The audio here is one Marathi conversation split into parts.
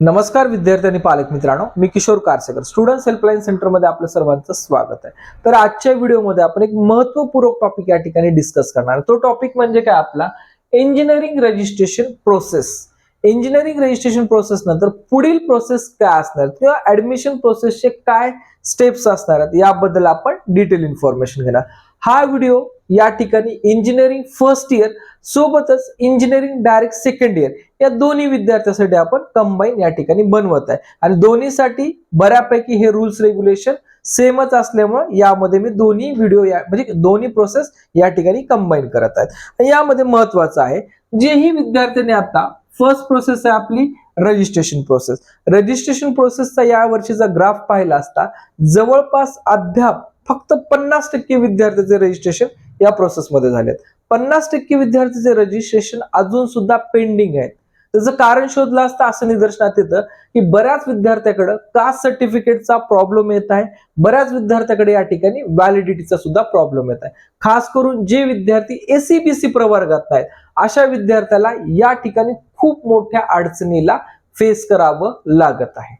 नमस्कार विद्यार्थी आणि पालक मित्रांनो मी किशोर कारसेकर. स्टुडंट हेल्पलाईन सेंटरमध्ये आपलं सर्वांचं स्वागत आहे. तर आजच्या व्हिडिओमध्ये आपण एक महत्वपूर्वक टॉपिक या ठिकाणी डिस्कस करणार. तो टॉपिक म्हणजे काय? आपला engineering registration process engineering registration process नंतर पुढील प्रोसेस काय असणार? किंवा ऍडमिशन प्रोसेसचे काय स्टेप्स असणार आहेत? याबद्दल आपण डिटेल इन्फॉर्मेशन घेणार. हा व्हिडिओ या ठिकाणी इंजिनिअरिंग फर्स्ट इयर सोबतच इंजिनिअरिंग डायरेक्ट सेकंड इयर या दोन्ही विद्यार्थ्यांसाठी आपण कंबाईन या ठिकाणी बनवत आहे. आणि दोन्हीसाठी बऱ्यापैकी हे रूल्स रेग्युलेशन सेमच असल्यामुळे यामध्ये मी दोन्ही व्हिडिओ या म्हणजे दोन्ही प्रोसेस या ठिकाणी कंबाईन करत आहेत. यामध्ये महत्वाचं आहे जेही विद्यार्थ्यांनी आता फर्स्ट प्रोसेस आहे आपली रजिस्ट्रेशन प्रोसेस रजिस्ट्रेशन प्रोसेसचा या वर्षीचा ग्राफ पाहिला असता जवळपास अद्याप फक्त पन्नास टक्के विद्यार्थ्याचे रजिस्ट्रेशन या प्रोसेसमध्ये झालेत. पन्नास टक्के विद्यार्थ्याचे रजिस्ट्रेशन अजून सुद्धा पेंडिंग आहेत. त्याचं कारण शोधलं असता असं निदर्शनात येतं की बऱ्याच विद्यार्थ्याकडे कास्ट सर्टिफिकेटचा प्रॉब्लेम येत आहे. बऱ्याच विद्यार्थ्याकडे या ठिकाणी व्हॅलिडिटीचा सुद्धा प्रॉब्लेम येत आहे. खास करून जे विद्यार्थी एसीबीसी प्रवर्गात आहेत अशा विद्यार्थ्याला या ठिकाणी खूप मोठ्या अडचणीला फेस करावं लागत आहे.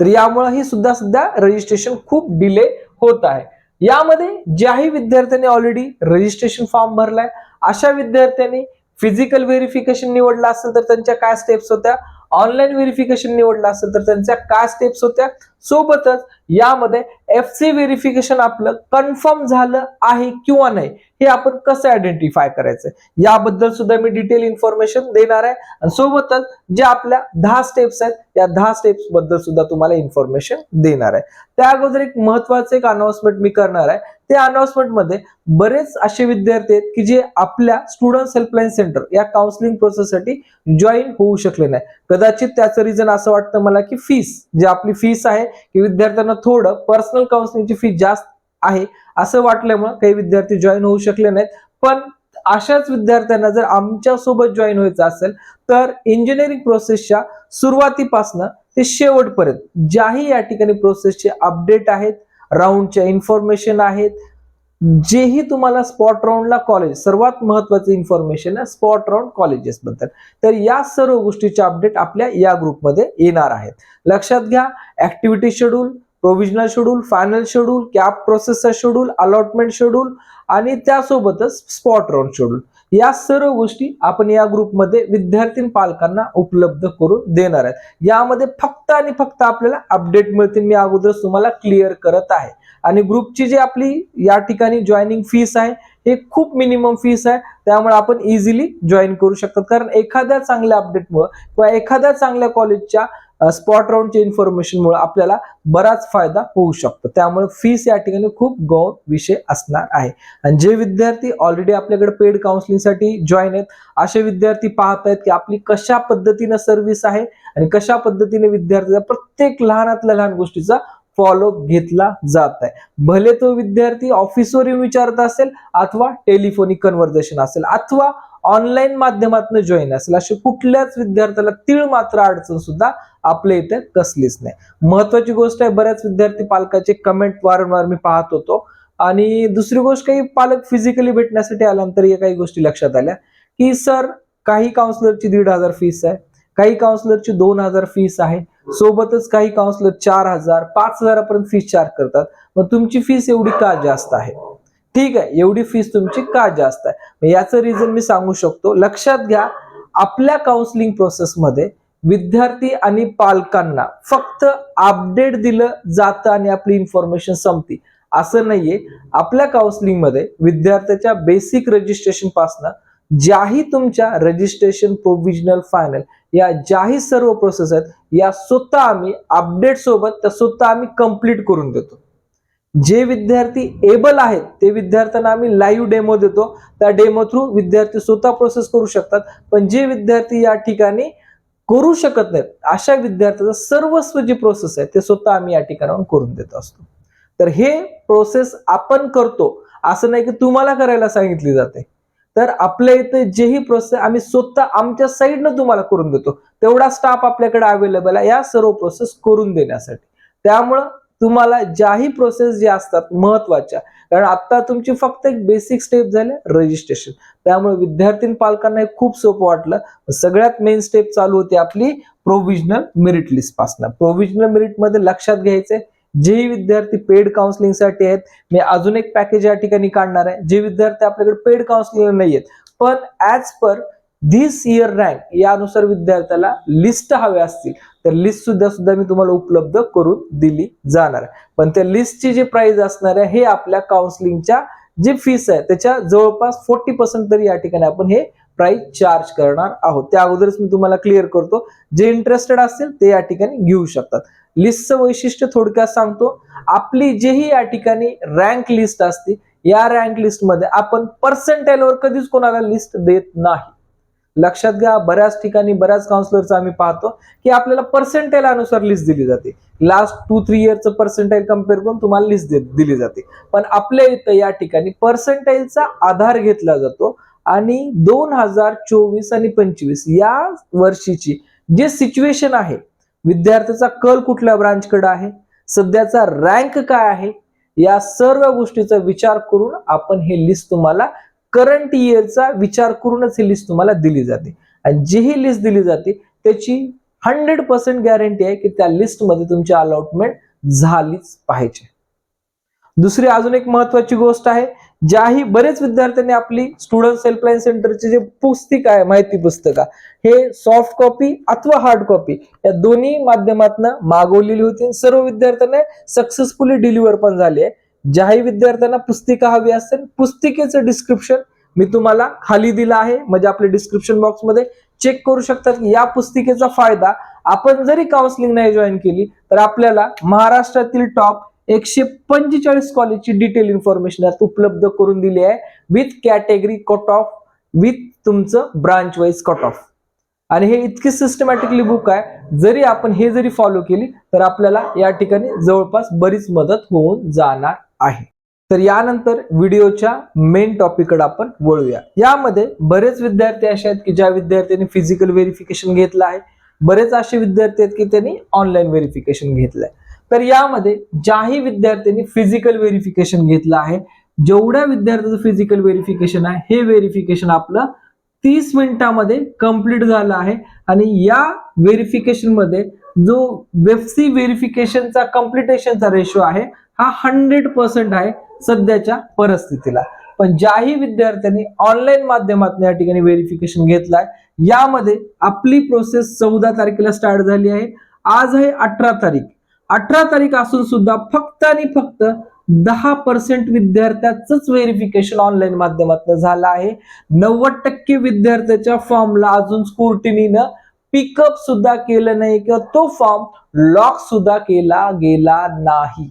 तर यामुळे ही सुद्धा सध्या रजिस्ट्रेशन खूप डिले होत आहे. यामध्ये ज्याही विद्यार्थ्यांनी ऑलरेडी रजिस्ट्रेशन फॉर्म भरलाय अशा विद्यार्थ्यांनी फिजिकल व्हेरिफिकेशन निवडलं असेल तर त्यांच्या काय स्टेप्स होत्या? ऑनलाईन व्हेरिफिकेशन निवडलं असेल तर त्यांच्या काय स्टेप्स होत्या? सोबतच यामध्ये एफ सी व्हेरिफिकेशन आपलं कन्फर्म झालं आहे किंवा नाही हे आपण कसं आयडेंटिफाय करायचं? याबद्दल सुद्धा मी डिटेल इन्फॉर्मेशन देणार आहे. आणि सोबतच जे आपल्या दहा स्टेप्स आहेत या दहा स्टेप्सबद्दल सुद्धा तुम्हाला इन्फॉर्मेशन देणार आहे. त्या अगोदर एक महत्वाचं एक अनाउन्समेंट मी करणार आहे. त्या अनाउन्समेंटमध्ये बरेच असे विद्यार्थी आहेत की जे आपल्या स्टुडंट हेल्पलाईन सेंटर या काउन्सिलिंग प्रोसेससाठी जॉईन होऊ शकले नाही. कदाचित त्याचं रिझन असं वाटतं मला की फीस जी आपली फीस आहे की विद्यार्थ्यांना थोडं पर्सनल काउन्सिलिंगची फी जास्त आहे असं वाटल्यामुळे काही विद्यार्थी जॉईन होऊ शकले नाहीत. पण अशाच विद्यार्थ्यांना जर आमच्यासोबत जॉईन व्हायचं असेल तर इंजिनिअरिंग प्रोसेसच्या सुरुवातीपासनं ते शेवटपर्यंत ज्याही या ठिकाणी प्रोसेसचे अपडेट आहेत राऊंडच्या इन्फॉर्मेशन आहेत जेही तुम्हाला स्पॉट राऊंडला कॉलेज सर्वात महत्वाचं इन्फॉर्मेशन आहे स्पॉट राऊंड कॉलेजेस बद्दल. तर या सर्व गोष्टीचे अपडेट आपल्या या ग्रुपमध्ये येणार आहेत. लक्षात घ्या activity schedule provisional schedule final schedule CAP प्रोसेसचा schedule allotment schedule आणि त्यासोबतच स्पॉट राऊंड शेड्यूल या सर्व गोष्टी आपण या ग्रुपमध्ये विद्यार्थी पालकांना उपलब्ध करून देणार आहेत. यामध्ये फक्त आणि फक्त आपल्याला अपडेट मिळतील मी अगोदर तुम्हाला क्लिअर करत आहे. आणि ग्रुपची जी आपली या ठिकाणी जॉईनिंग फीस आहे हे खूप मिनिमम फीस आहे. त्यामुळे आपण इझिली जॉईन करू शकतात. कारण एखाद्या चांगल्या अपडेटमुळे किंवा एखाद्या चांगल्या कॉलेजच्या स्पॉट राऊंडच्या इन्फॉर्मेशनमुळे आपल्याला बराच फायदा होऊ शकतो. त्यामुळे फीस या ठिकाणी खूप गौर विषय असणार आहे. आणि जे विद्यार्थी ऑलरेडी आपल्याकडे पेड काउन्सिलिंगसाठी जॉईन आहेत असे विद्यार्थी पाहत आहेत की आपली कशा पद्धतीनं सर्व्हिस आहे आणि कशा पद्धतीने विद्यार्थ्याचा प्रत्येक लहानातल्या लहान गोष्टीचा फॉलो घेतला जात आहे. भले तो विद्यार्थी ऑफिसवर येऊन विचारत असेल अथवा टेलिफोनिक कन्व्हर्सेशन असेल अथवा ऑनलाईन माध्यमातून जॉईन असेल अशा कुठल्याच विद्यार्थ्याला तीळ मात्र अडचण सुद्धा आपल्या इथे कसलीच नाही. महत्वाची गोष्ट आहे बऱ्याच विद्यार्थी पालकाचे कमेंट वारंवार मी पाहत होतो. आणि दुसरी गोष्ट काही पालक फिजिकली भेटण्यासाठी आल्यानंतर या काही गोष्टी लक्षात आल्या की सर काही काउन्सिलरची दीड हजार फीस आहे काही काउन्सिलरची दोन हजार फीस आहे सोबतच काही काउन्सिलर चार हजार पाच हजारापर्यंत फीस चार्ज करतात. मग तुमची फीस एवढी का जास्त आहे? ठीक आहे एवढी फीस तुमची का जास्त आहे? याचं रिझन मी सांगू शकतो. लक्षात घ्या आपल्या काउन्सिलिंग प्रोसेसमध्ये विद्यार्थी आणि पालकांना फक्त अपडेट दिलं जातं आणि आपली इन्फॉर्मेशन संपती. असं नाहीये. आपल्या काउन्सिलिंगमध्ये विद्यार्थ्याच्या बेसिक रजिस्ट्रेशन पासनं ज्याही तुमच्या रजिस्ट्रेशन प्रोव्हिजनल फायनल या ज्याही सर्व प्रोसेस आहेत या स्वतः आम्ही अपडेट सोबत त्या स्वतः आम्ही कंप्लीट करून देतो. जे विद्यार्थी एबल आहेत ते विद्यार्थ्यांना आम्ही लाईव्ह डेमो देतो. त्या डेमो थ्रू विद्यार्थी स्वतः प्रोसेस करू शकतात. पण जे विद्यार्थी या ठिकाणी करू शकत नाहीत अशा विद्यार्थ्याचं सर्वस्व जी प्रोसेस आहे ते स्वतः आम्ही या ठिकाणाहून करून देत असतो. तर हे प्रोसेस आपण करतो असं नाही की तुम्हाला करायला सांगितली जाते. तर आपल्या इथे जेही प्रोसेस आम्ही स्वतः आमच्या साईडनं तुम्हाला करून देतो. तेवढा स्टाफ आपल्याकडे अवेलेबल आहे या सर्व प्रोसेस करून देण्यासाठी. त्यामुळं तुम्हाला ज्याही प्रोसेस ज्या असतात महत्त्वाच्या. कारण आता तुमची फक्त एक बेसिक स्टेप झाले रजिस्ट्रेशन त्यामुळे विद्यार्थी पालकांना हे खूप सोपं वाटलं. सगळ्यात मेन स्टेप चालू होती आपली प्रोव्हिजनल मेरिट लिस्ट पासन. प्रोव्हिजनल मेरिटमध्ये लक्षात घ्यायचंय जेही विद्यार्थी पेड काउन्सिलिंगसाठी आहेत मी अजून एक पॅकेज या ठिकाणी काढणार आहे. जे विद्यार्थी आपल्याकडे पेड काउन्सिलिंग नाही आहेत पण as per this year rank यानुसार विद्यार्थ्याला लिस्ट हवे असतील. तर लिस्ट सुद्धा सुद्धा मी तुम्हाला उपलब्ध करून दिली जाणार. आहे पण त्या लिस्टची जी प्राइस असणार आहे हे आपल्या काउन्सिलिंगच्या जी फीस आहे त्याच्या जवळपास फोर्टी पर्सेंट तरी या ठिकाणी आपण हे प्राइस चार्ज करणार आहोत. त्या अगोदरच मी तुम्हाला क्लिअर करतो. जे इंटरेस्टेड असतील ते या ठिकाणी घेऊ शकतात. लिस्टचं वैशिष्ट्य थोडक्यात सांगतो. आपली जेही या ठिकाणी रँक लिस्ट असते या रँक लिस्टमध्ये आपण पर्सेंटाईलवर कधीच कोणाला लिस्ट देत नाही. लक्षात घ्या बऱ्याच ठिकाणी बऱ्याच काउन्सिलरचं आम्ही पाहतो की आपल्याला पर्सेंटाईल अनुसार लिस्ट दिली जाते. लास्ट टू थ्री इयरचं पर्सेंटाईल कंपेअर करून तुम्हाला लिस्ट दिली जाते. पण आपल्या इथं या ठिकाणी पर्सेंटाईलचा आधार घेतला जातो आणि दोन हजार चोवीस आणि पंचवीस या वर्षीची जे सिच्युएशन आहे विद्यार्थ्याचा कल कुठल्या ब्रांचकडे आहे सध्याचा रँक काय आहे या सर्व गोष्टीचा विचार करून आपण हे लिस्ट तुम्हाला करंट इयरचा विचार करूनच ही लिस्ट तुम्हाला दिली जाते. आणि जी ही लिस्ट दिली जाते त्याची हंड्रेड पर्सेंट गॅरंटी आहे की त्या लिस्टमध्ये तुमची अलॉटमेंट झालीच पाहिजे. दुसरी अजून एक महत्वाची गोष्ट आहे ज्याही बरेच विद्यार्थ्यांनी आपली स्टुडंट हेल्पलाईन सेंटरचे जे पुस्तिक आहे माहिती पुस्तका हे सॉफ्ट कॉपी अथवा हार्ड कॉपी या दोन्ही माध्यमातून मागवलेली होती. सर्व विद्यार्थ्यांना सक्सेसफुली डिलिव्हर पण झाली आहे. ज्याही विद्यार्थ्यांना पुस्तिका हवी असेल पुस्तिकेचं डिस्क्रिप्शन मी तुम्हाला खाली दिलं आहे. म्हणजे आपल्या डिस्क्रिप्शन बॉक्समध्ये चेक करू शकतात की या पुस्तिकेचा फायदा आपण जरी काउन्सिलिंग नाही जॉईन केली तर आपल्याला महाराष्ट्रातील टॉप एकशे पंचेचाळीस कॉलेजची डिटेल इन्फॉर्मेशन यात उपलब्ध करून दिली आहे. With category cut off with तुमचं ब्रांच वाईज कट ऑफ आणि हे इतकी सिस्टमॅटिकली बुक आहे. जरी आपण हे जरी फॉलो केली तर आपल्याला या ठिकाणी जवळपास बरीच मदत होऊन जाणार आहे. तर यानंतर व्हिडिओच्या मेन टॉपिककडे आपण वळूया. यामध्ये बरेच विद्यार्थी असे आहेत की ज्या विद्यार्थ्यांनी फिजिकल व्हेरिफिकेशन घेतलं आहे. बरेच असे विद्यार्थी आहेत की त्यांनी ऑनलाईन व्हेरिफिकेशन घेतलंय तर यामध्ये ज्याही विद्यार्थ्यांनी फिजिकल व्हेरिफिकेशन घेतलं आहे जेवढ्या विद्यार्थ्याचं फिजिकल व्हेरिफिकेशन आहे हे व्हेरिफिकेशन आपलं तीस मिनिटामध्ये कंप्लीट झालं आहे. आणि या व्हेरिफिकेशनमध्ये जो वेबसी व्हेरिफिकेशनचा कम्प्लिटेशनचा रेशो आहे हा हंड्रेड पर्सेंट आहे सध्याच्या परिस्थितीला. पण ज्याही विद्यार्थ्यांनी ऑनलाईन माध्यमातून या ठिकाणी व्हेरिफिकेशन घेतलाय यामध्ये आपली प्रोसेस चौदा तारखेला स्टार्ट झाली आहे. आज आहे अठरा तारीख. अठरा तारीख असून सुद्धा फक्त आणि फक्त दहा पर्सेंट विद्यार्थ्याच व्हेरिफिकेशन ऑनलाईन माध्यमातून झालं आहे. नव्वद टक्के विद्यार्थ्याच्या फॉर्मला अजून स्कुर्टिनीनं पिकअप सुद्धा केलं नाही किंवा तो फॉर्म लॉक सुद्धा केला गेला नाही.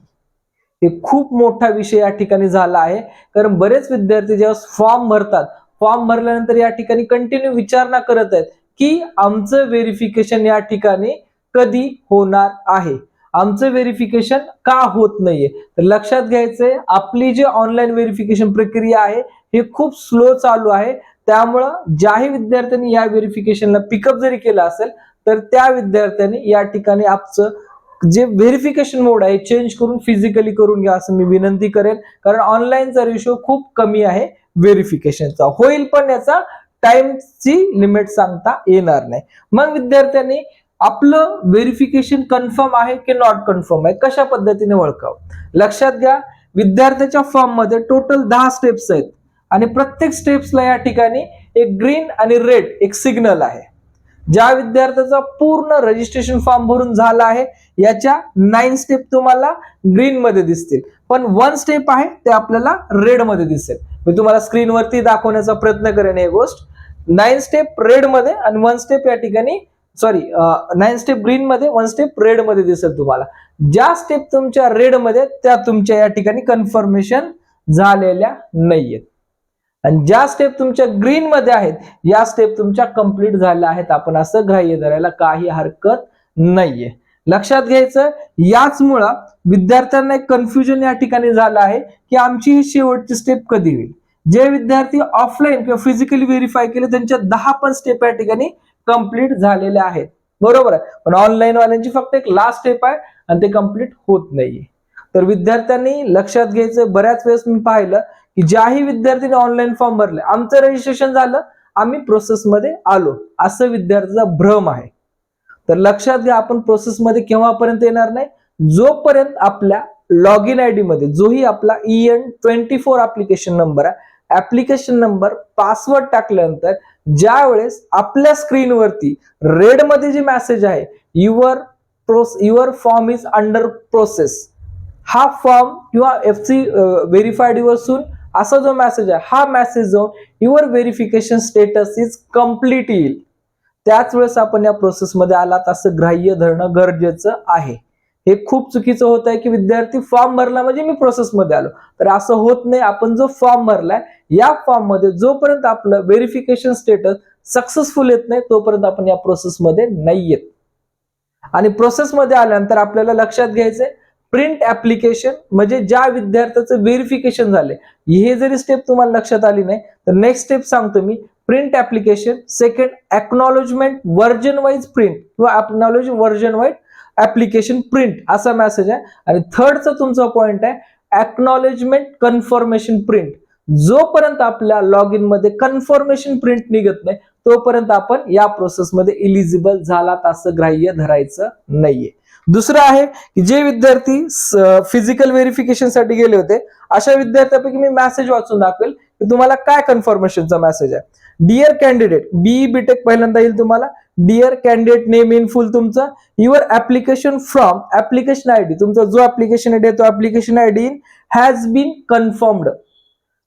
हे खूप मोठा विषय या ठिकाणी झाला आहे. कारण बरेच विद्यार्थी जेव्हा फॉर्म भरतात फॉर्म भरल्यानंतर या ठिकाणी कंटिन्यू विचारणा करत आहेत की आमचं व्हेरिफिकेशन या ठिकाणी कधी होणार आहे. आमचं व्हेरिफिकेशन का होत नाहीये? तर लक्षात घ्यायचंय आपली जी ऑनलाईन व्हेरिफिकेशन प्रक्रिया आहे हे खूप स्लो चालू आहे. त्यामुळं ज्याही विद्यार्थ्यांनी या व्हेरिफिकेशनला पिकअप जरी केलं असेल तर त्या विद्यार्थ्यांनी या ठिकाणी आपचं जे व्हेरिफिकेशन मोड आहे चेंज करून फिजिकली करून घ्या असं मी विनंती करेन. कारण ऑनलाईनचा रेशो खूप कमी आहे व्हेरिफिकेशनचा होईल पण याचा टाइमची लिमिट सांगता येणार नाही. मग विद्यार्थ्यांनी आपलं व्हेरिफिकेशन कन्फर्म आहे की नॉट कन्फर्म आहे कशा पद्धतीने ओळखावं? लक्षात घ्या विद्यार्थ्याच्या फॉर्ममध्ये टोटल दहा स्टेप्स आहेत. आणि प्रत्येक स्टेप्सला या ठिकाणी एक ग्रीन आणि रेड एक सिग्नल आहे. ज्या विद्यार्थ्याचा पूर्ण रजिस्ट्रेशन फॉर्म भरून झाला आहे याच्या नाईन स्टेप तुम्हाला ग्रीन मध्ये दिसतील. पण वन स्टेप आहे ते आपल्याला रेडमध्ये दिसेल. मी तुम्हाला स्क्रीनवरती दाखवण्याचा प्रयत्न करेन ही गोष्ट. नाईन स्टेप रेडमध्ये आणि वन स्टेप या ठिकाणी सॉरी नाईन स्टेप ग्रीन मध्ये वन स्टेप रेडमध्ये दिसेल तुम्हाला. ज्या स्टेप तुमच्या रेडमध्ये त्या तुमच्या या ठिकाणी कन्फर्मेशन झालेल्या नाहीयेत. आणि ज्या स्टेप तुमच्या ग्रीन मध्ये आहेत या स्टेप तुमच्या कंप्लीट झाल्या आहेत. आपण असं ग्राह्य धरायला काही हरकत नाहीये. लक्षात घ्यायचं याचमुळं विद्यार्थ्यांना एक कन्फ्युजन या ठिकाणी झालं आहे की आमची ही शेवटची स्टेप कधी होईल? जे विद्यार्थी ऑफलाईन किंवा फिजिकली व्हेरीफाय केले त्यांच्या दहा पण स्टेप या ठिकाणी कंप्लीट झालेल्या आहेत. बरोबर आहे? पण ऑनलाईन वाल्यांची फक्त एक लास्ट स्टेप आहे आणि ते कंप्लीट होत नाहीये. तर विद्यार्थ्यांनी लक्षात घ्यायचं बऱ्याच वेळेस मी पाहिलं की ज्याही विद्यार्थ्यांनी ऑनलाईन फॉर्म भरले आमचं रजिस्ट्रेशन झालं आम्ही प्रोसेसमध्ये आलो. असं विद्यार्थ्याचा भ्रम आहे. तर लक्षात घ्या आपण प्रोसेसमध्ये केव्हापर्यंत येणार नाही? जोपर्यंत आपल्या लॉग इन आय डी मध्ये जोही आपला E N twenty four application number आहे ऍप्लिकेशन नंबर पासवर्ड टाकल्यानंतर ज्या वेळेस आपल्या स्क्रीनवरती रेडमध्ये जे मेसेज आहे your pros your form is under process हा फॉर्म किंवा F C verified your soon असा जो मेसेज आहे हा मेसेज जाऊन your verification status is complete येईल. त्याच वेळेस आपण या प्रोसेसमध्ये आलात असं ग्राह्य धरणं गरजेचं आहे. हे खूप चुकीचं होत आहे की विद्यार्थी फॉर्म भरला म्हणजे मी प्रोसेसमध्ये आलो. तर असं होत नाही आपण जो फॉर्म भरलाय या फॉर्ममध्ये जोपर्यंत आपलं व्हेरिफिकेशन स्टेटस सक्सेसफुल येत नाही तोपर्यंत आपण या प्रोसेसमध्ये नाही येत आणि प्रोसेसमध्ये आल्यानंतर आपल्याला लक्षात घ्यायचंय प्रिंट ऍप्लिकेशन म्हणजे ज्या विद्यार्थ्याचं व्हेरिफिकेशन झाले हे जरी स्टेप तुम्हाला लक्षात आली नाही तर नेक्स्ट स्टेप सांगतो मी. Print application second acknowledgement version wise print किंवा acknowledge version wise application print असा मेसेज आहे. आणि थर्डचा तुमचा पॉइंट आहे एक्नॉलेजमेंट कन्फर्मेशन प्रिंट जोपर्यंत आपल्या लॉग इनमध्ये कन्फर्मेशन प्रिंट निघत नाही तोपर्यंत आपण या प्रोसेसमध्ये इलिजिबल झालात असं ग्राह्य धरायचं नाहीये. दुसरं आहे की जे विद्यार्थी फिजिकल व्हेरिफिकेशनसाठी गेले होते अशा विद्यार्थ्यापैकी मी मेसेज वाचून दाखवेल की तुम्हाला काय कन्फर्मेशनचा मेसेज आहे. डिअर कॅन्डिडेट बीई बीटेक पहिल्यांदा येईल तुम्हाला. Dear candidate name in full तुमचा. Your application from application I D तुमचा जो ऍप्लिकेशन आय डी तो application I D has been confirmed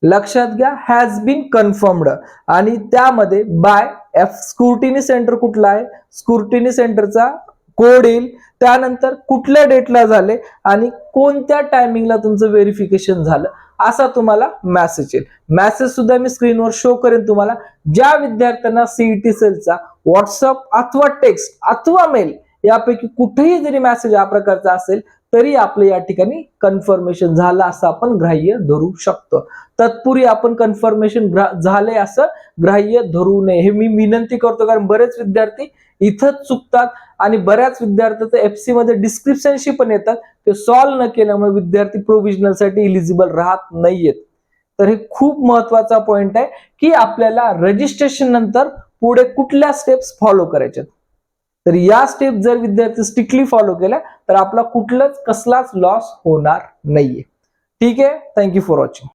लक्षात घ्या हॅज बीन कन्फर्म्ड आणि त्यामध्ये बाय एफ स्क्रुटिनी सेंटर कुठला आहे? स्क्रुटिनी सेंटरचा कोड येईल त्यानंतर कुठल्या डेटला झाले आणि कोणत्या टायमिंगला तुमचं व्हेरिफिकेशन झालं असा तुम्हाला मेसेज येईल. मॅसेज सुद्धा मी स्क्रीनवर शो करेन तुम्हाला. ज्या विद्यार्थ्यांना सीईटी सेलचा व्हॉट्सअप अथवा टेक्स्ट अथवा मेल यापैकी कुठेही जरी मेसेज या प्रकारचा असेल तरी आपलं या ठिकाणी कन्फर्मेशन झालं असं आपण ग्राह्य धरू शकतो. तत्पूर्वी आपण कन्फर्मेशन झालंय असं ग्राह्य धरू नये. हे मी विनंती करतो कारण बरेच विद्यार्थी इथंच चुकतात आणि बऱ्याच विद्यार्थ्यांचं एफसी मध्ये डिस्क्रिप्शनशी पण येतात. ते सॉल्व्ह न केल्यामुळे विद्यार्थी प्रोव्हिजनलसाठी इलिजिबल राहत नाहीयेत. तर हे खूप महत्त्वाचा पॉइंट आहे की आपल्याला रजिस्ट्रेशन नंतर पुढे कुठल्या स्टेप्स फॉलो करायच्यात. तर या स्टेप जर विद्यार्थी स्ट्रिक्टली फॉलो केल्या तर आपला कुठलाच कसलाच लॉस होणार नाहीये. ठीक आहे? Thank you for watching